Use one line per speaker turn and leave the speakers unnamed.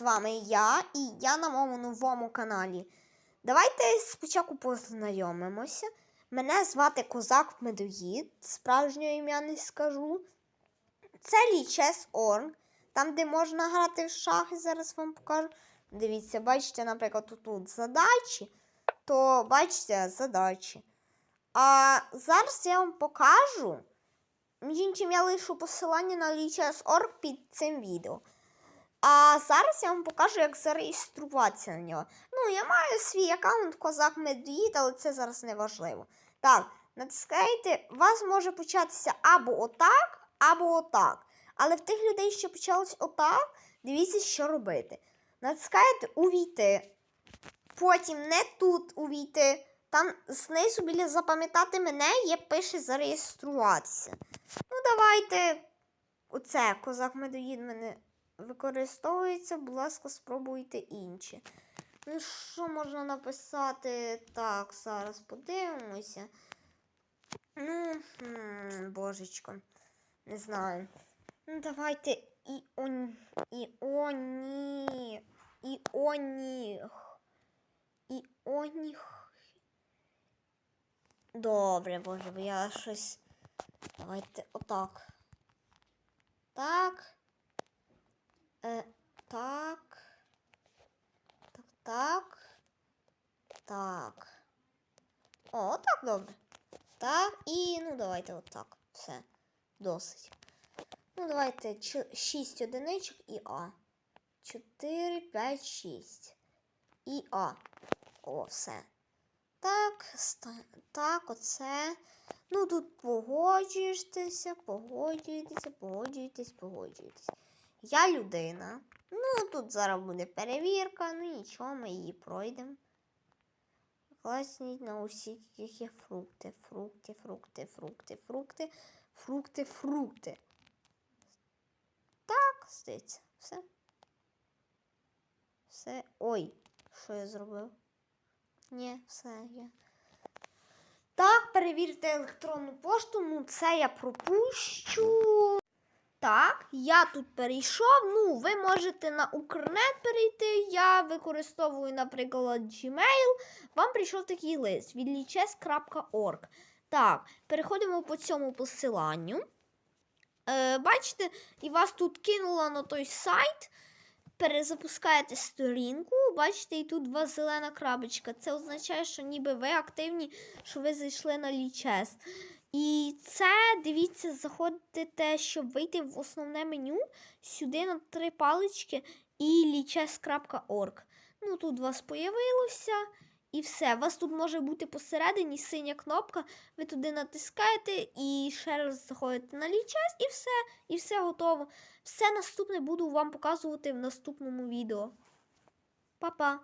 вами я і я на моєму новому каналі. Давайте спочатку познайомимося. Мене звати Козак Медоїд, справжнє ім'я не скажу. Це Лічес Орг, там, де можна грати в шахи, зараз вам покажу. Дивіться, бачите, наприклад, тут, тут задачі, то бачите задачі. А зараз я вам покажу. Між іншим, я лишу посилання на Lichess.org під цим відео. А зараз я вам покажу, як зареєструватися на нього. Ну, я маю свій аккаунт Козак Медвід, але це зараз не важливо. Так, натискаєте, у вас може початися або отак, або отак. Але в тих людей, що почалось отак, дивіться, що робити. Натискаєте увійти. Потім не тут увійти. Там знизу біля запам'ятати мене є пише зареєструватися. Ну, давайте. Оце козак медоїд мене використовується. Будь ласка, спробуйте інші. Ну, що можна написати? Так, зараз подивимося. Ну, божечко, не знаю. Ну, давайте іон... іоні... Іоніг. Іоніг. Добре, боже, бо я щось. Давайте отак. Так. Е, так. Так, так. Так. О, отак добре. Так, і ну давайте отак. Все. Досить. Ну, давайте 6 одиничок і А. 4, 5, 6. І А. О, все. Так, так, оце. Ну, тут погоджуєтеся, погоджуєтеся, погоджуєтесь, погоджуєтесь. Я людина. Ну, тут зараз буде перевірка, ну нічого, ми її пройдемо. Класні на усіх є фрукти, фрукти, фрукти, фрукти, фрукти, фрукти, фрукти. Так, здається, все. Все. Ой, що я зробив? Ні, все є. Так, перевірте електронну пошту. Ну, це я пропущу. Так, я тут перейшов. Ну, ви можете на Укрнет перейти. Я використовую, наприклад, Gmail. Вам прийшов такий лист від lichess.org. Так, переходимо по цьому посиланню. Е, бачите, і вас тут кинуло на той сайт перезапускаєте сторінку, бачите, і тут у вас зелена крабочка. Це означає, що ніби ви активні, що ви зайшли на лічес. І це, дивіться, заходите, щоб вийти в основне меню, сюди на три палички і lichess.org. Ну, тут у вас появилося. І все, у вас тут може бути посередині синя кнопка, ви туди натискаєте і ще раз заходите на лічес, і все, і все готово. Все наступне буду вам показувати в наступному відео. Па-па!